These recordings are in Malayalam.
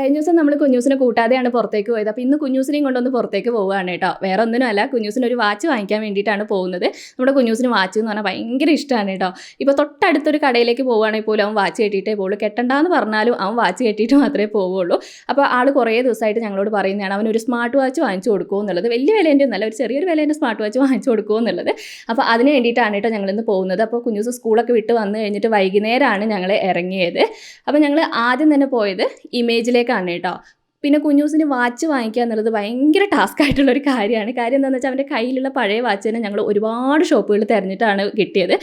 കഴിഞ്ഞ ദിവസം നമ്മൾ കുഞ്ഞൂസിനെ കൂട്ടാതെയാണ് പുറത്തേക്ക് പോയത്. അപ്പോൾ ഇന്ന് കുഞ്ഞൂസിനെയും കൊണ്ടൊന്ന് പുറത്തേക്ക് പോവുകയാണ് കേട്ടോ. വേറെ ഒന്നിനുമല്ല കുഞ്ഞൂസിന് ഒരു വാച്ച് വാങ്ങിക്കാൻ വേണ്ടിയിട്ടാണ് പോകുന്നത്. നമ്മുടെ കുഞ്ഞൂസിന് വാച്ച് എന്ന് പറഞ്ഞാൽ ഭയങ്കര ഇഷ്ടമാണ് കേട്ടോ. ഇപ്പോൾ തൊട്ടടുത്തൊരു കടയിലേക്ക് പോവുകയാണെങ്കിൽ പോലും അവൻ വാച്ച് കെട്ടിയിട്ടേ പോകുള്ളൂ കെട്ടണ്ടെന്ന് പറഞ്ഞാലും അവൻ വാച്ച് കെട്ടിയിട്ട് മാത്രമേ പോവുള്ളൂ അപ്പോൾ ആൾ കുറേ ദിവസമായിട്ട് ഞങ്ങളോട് പറയുന്നതാണ് ഒരു സ്മാർട്ട് വാച്ച് വാങ്ങിച്ചു കൊടുക്കുമോ എന്നുള്ളത്. വലിയ വിലേന്റെ ഒന്നല്ല ഒരു ചെറിയൊരു വിലേന്റെ സ്മാർട്ട് വാച്ച് വാങ്ങിച്ചു കൊടുക്കുമോ എന്നുള്ളത്. അപ്പോൾ അതിന് വേണ്ടിയിട്ടാണ് കേട്ടോ ഞങ്ങളിന്ന് പോകുന്നത്. അപ്പോൾ കുഞ്ഞൂസ് സ്കൂളൊക്കെ വിട്ട് വന്നു കഴിഞ്ഞിട്ട് വൈകുന്നേരമാണ് ഞങ്ങൾ ഇറങ്ങിയത്. അപ്പോൾ ഞങ്ങൾ ആദ്യം തന്നെ പോയത് ഇമേജിലേക്കാണ് കേട്ടോ പിന്നെ കുഞ്ഞൂസിന് വാച്ച് വാങ്ങിക്കുക എന്നുള്ളത് ഭയങ്കര ടാസ്ക് ആയിട്ടുള്ള ഒരു കാര്യമാണ്. കാര്യം എന്താണെന്ന് വെച്ചാൽ അവന്റെ കയ്യിലുള്ള പഴയ വാച്ച് തന്നെ ഞങ്ങൾ ഒരുപാട് ഷോപ്പുകൾ തിരഞ്ഞിട്ടാണ് കിട്ടിയത്.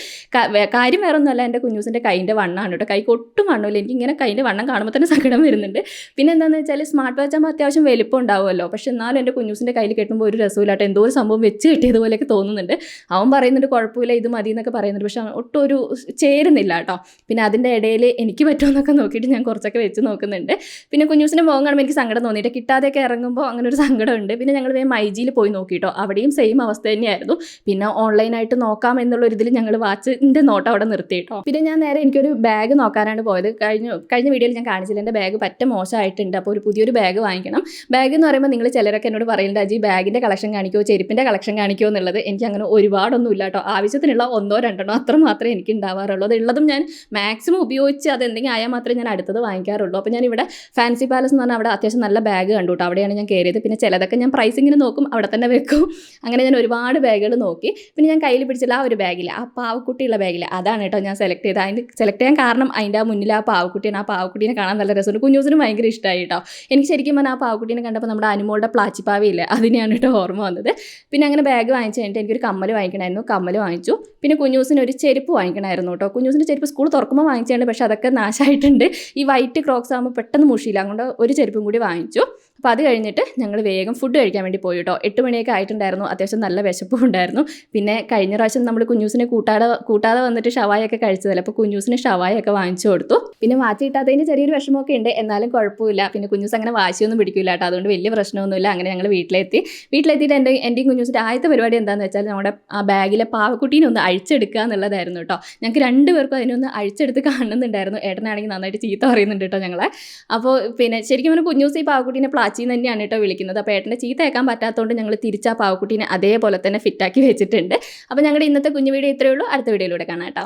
കാര്യം വേറെ ഒന്നുമല്ല എന്റെ കുഞ്ഞൂസിന്റെ കൈന്റെ വണ്ണമാണ് കേട്ടോ. കൈക്ക് ഒട്ടും വണ്ണമില്ല. എനിക്ക് ഇങ്ങനെ വണ്ണം കാണുമ്പോൾ തന്നെ സങ്കടം വരുന്നുണ്ട്. പിന്നെ എന്താണെന്ന് വെച്ചാൽ സ്മാർട്ട് വാച്ച് ആകുമ്പോൾ അത്യാവശ്യം വലിപ്പം ഉണ്ടാവുമല്ലോ. പക്ഷെ എന്നാലും എന്റെ കുഞ്ഞൂസിന്റെ കയ്യിൽ കിട്ടുമ്പോൾ ഒരു രസമില്ലാട്ടോ. എന്തോ ഒരു സംഭവം വെച്ച് കിട്ടിയതുപോലെയൊക്കെ തോന്നുന്നുണ്ട്. അവൻ പറയുന്നുണ്ട് കുഴപ്പമില്ല ഇത് മതി എന്നൊക്കെ പറയുന്നുണ്ട്. പക്ഷെ ഒട്ടും ഒരു ചേരുന്നില്ല കേട്ടോ. പിന്നെ അതിന്റെ ഇടയിൽ എനിക്ക് പറ്റുമെന്നൊക്കെ നോക്കിയിട്ട് ഞാൻ കുറച്ചൊക്കെ വെച്ച് നോക്കുന്നുണ്ട്. പിന്നെ കുഞ്ഞൂസിന്റെ മുഖം കാണുമ്പോൾ എനിക്ക് സങ്കടം തോന്നിയിട്ട് കിട്ടാതെയൊക്കെ ഇറങ്ങുമ്പോൾ അങ്ങനെ ഒരു സങ്കടമുണ്ട്. പിന്നെ ഞങ്ങൾ വേഗം മൈജിയിൽ പോയി നോക്കിയിട്ടോ അവിടെയും സെയിം അവസ്ഥ തന്നെയായിരുന്നു. പിന്നെ ഓൺലൈനായിട്ട് നോക്കാം എന്നുള്ള ഒരു ഇതിൽ ഞങ്ങൾ വാച്ചിന്റെ നോട്ട് അവിടെ നിർത്തിയിട്ടോ. പിന്നെ ഞാൻ നേരെ എനിക്കൊരു ബാഗ് നോക്കാനാണ് പോയത്. കഴിഞ്ഞ കഴിഞ്ഞ വീഡിയോയിൽ ഞാൻ കാണിച്ചില്ല. എന്റെ ബാഗ് പറ്റ മോശമായിട്ടുണ്ട്. അപ്പോൾ ഒരു പുതിയൊരു ബാഗ് വാങ്ങിക്കണം. ബാഗ് എന്ന് പറയുമ്പോൾ നിങ്ങൾ ചിലരൊക്കെ എന്നോട് പറയുന്നുണ്ട് അജി ബാഗിന്റെ കളക്ഷൻ കാണിക്കുമോ ചെരുപ്പിന്റെ കളക്ഷൻ കാണിക്കുമോ എന്നുള്ളത് എനിക്ക് അങ്ങനെ ഒരുപാടൊന്നും ഇല്ല കേട്ടോ. ആവശ്യത്തിനുള്ള ഒന്നോ രണ്ടെണ്ണോ അത്ര മാത്രമേ എനിക്ക് ഉണ്ടാവാറുള്ളൂ. അത് ഉള്ളതും ഞാൻ മാക്സിമം ഉപയോഗിച്ച് അത് എന്തെങ്കിലും ആയാൽ മാത്രമേ ഞാൻ അടുത്തത് വാങ്ങിക്കാറുള്ളൂ. അപ്പോൾ ഞാൻ ഇവിടെ ഫാൻസി പാലസ് എന്ന് പറഞ്ഞാൽ അവിടെ അത്യാവശ്യം നല്ല ബാഗ് കണ്ടു കേട്ടോ അവിടെയാണ് ഞാൻ കയറിയത് പിന്നെ ചിലതൊക്കെ ഞാൻ പ്രൈസ് ഇങ്ങനെ നോക്കും. അവിടെ തന്നെ വെക്കും. അങ്ങനെ ഞാൻ ഒരുപാട് ബാഗുകൾ നോക്കി. പിന്നെ ഞാൻ കയ്യിൽ പിടിച്ചില്ല ആ ഒരു ബാഗില്ല ആ പാവക്കുട്ടിയുള്ള ബാഗില്ല അതാണ് കേട്ടോ ഞാൻ സെലക്ട് ചെയ്തത്. അതിന്റെ സെലക്ട് ചെയ്യാൻ കാരണം അതിന്റെ ആ മുന്നിൽ ആ പാവക്കുട്ടിയാണ്. ആ പാവക്കുട്ടീനെ കാണാൻ നല്ല രസമുണ്ട്. കുഞ്ഞൂസിനും ഭയങ്കര ഇഷ്ടമായി കേട്ടോ. എനിക്ക് ശരിക്കും പറഞ്ഞാൽ ആ പാവക്കുട്ടീനെ കണ്ടപ്പോൾ നമ്മുടെ അനുമോളുടെ പ്ലാച്ചിപ്പാവയില്ലേ അതിനെയാണ് കേട്ടോ ഓർമ്മ വന്നത്. പിന്നെ അങ്ങനെ ബാഗ് വാങ്ങിച്ചു കഴിഞ്ഞിട്ട് എനിക്കൊരു കമ്മൽ വാങ്ങിക്കണമായിരുന്നു. കമ്മൽ വാങ്ങിച്ചു. പിന്നെ കുഞ്ഞൂസിന് ഒരു ചെരുപ്പ് വാങ്ങിക്കണമായിരുന്നു കേട്ടോ. കുഞ്ഞൂസിന്റെ ചെരുപ്പ് സ്കൂൾ തുറക്കുമ്പോൾ വാങ്ങിച്ചാണ് പക്ഷേ അതൊക്കെ നാശമായിട്ടുണ്ട് ഈ വൈറ്റ് ക്രോക്സ് ആകുമ്പോൾ പെട്ടെന്ന് മുഷിയില്ല. അതുകൊണ്ട് ഒരു ചെരുപ്പും കൂടി വാങ്ങിച്ചു. അപ്പോൾ അത് കഴിഞ്ഞിട്ട് ഞങ്ങൾ വേഗം ഫുഡ് കഴിക്കാൻ വേണ്ടി പോയി കേട്ടോ എട്ട് മണിയൊക്കെ ആയിട്ടുണ്ടായിരുന്നു. അത്യാവശ്യം നല്ല വിശപ്പും ഉണ്ടായിരുന്നു. പിന്നെ കഴിഞ്ഞ പ്രാവശ്യം നമ്മൾ കുഞ്ഞൂസിനെ കൂട്ടാതെ കൂട്ടാതെ വന്നിട്ട് ഷവായൊക്കെ കഴിച്ചതല്ലേ? അപ്പോൾ കുഞ്ഞൂസിന് ഷവായൊക്കെ വാങ്ങിച്ചു കൊടുത്തു. പിന്നെ വാച്ച് കിട്ടാത്തതിന് ചെറിയൊരു വിഷമമൊക്കെ ഉണ്ട്. എന്നാലും കുഴപ്പമില്ല. പിന്നെ കുഞ്ഞൂസ് അങ്ങനെ വാശിയൊന്നും പിടിക്കില്ല കേട്ടോ. അതുകൊണ്ട് വലിയ പ്രശ്നമൊന്നുമില്ല. അങ്ങനെ ഞങ്ങൾ വീട്ടിലെത്തി. വീട്ടിലെത്തിയിട്ട് എന്റെ എന്റെയും കുഞ്ഞൂസിന്റെ ആദ്യത്തെ പരിപാടി എന്താണെന്ന് വെച്ചാൽ നമ്മുടെ ആ ബാഗിലെ പാവക്കുട്ടീനെ ഒന്ന് അഴിച്ചെടുക്കുക എന്നുള്ളതായിരുന്നു കേട്ടോ. ഞങ്ങൾക്ക് രണ്ടുപേർക്കും അതിനൊന്ന് അഴിച്ചെടുത്ത് കാണുന്നുണ്ടായിരുന്നു. ഏട്ടനാണെങ്കിൽ നന്നായിട്ട് ചീത്ത പറയുന്നുണ്ട് കേട്ടോ ഞങ്ങളെ. അപ്പോൾ പിന്നെ ശരിക്കും പറഞ്ഞാൽ കുഞ്ഞൂസ് ഈ പാവക്കുട്ടീനെ പ്ലാച്ചി എന്ന് തന്നെയാണ് കേട്ടോ വിളിക്കുന്നത്. അപ്പോൾ ഏട്ടന്റെ ചീത്ത കേൾക്കാൻ പറ്റാത്തതുകൊണ്ട് ഞങ്ങൾ തിരിച്ചാ പാവക്കുട്ടീനെ അതേപോലെ തന്നെ ഫിറ്റാക്കി വെച്ചിട്ടുണ്ട്. അപ്പോൾ ഞങ്ങളുടെ ഇന്നത്തെ കുഞ്ഞു വീഡിയോ ഇത്രയേ ഉള്ളൂ. അടുത്ത വീഡിയോയിലൂടെ കാണാം കേട്ടോ.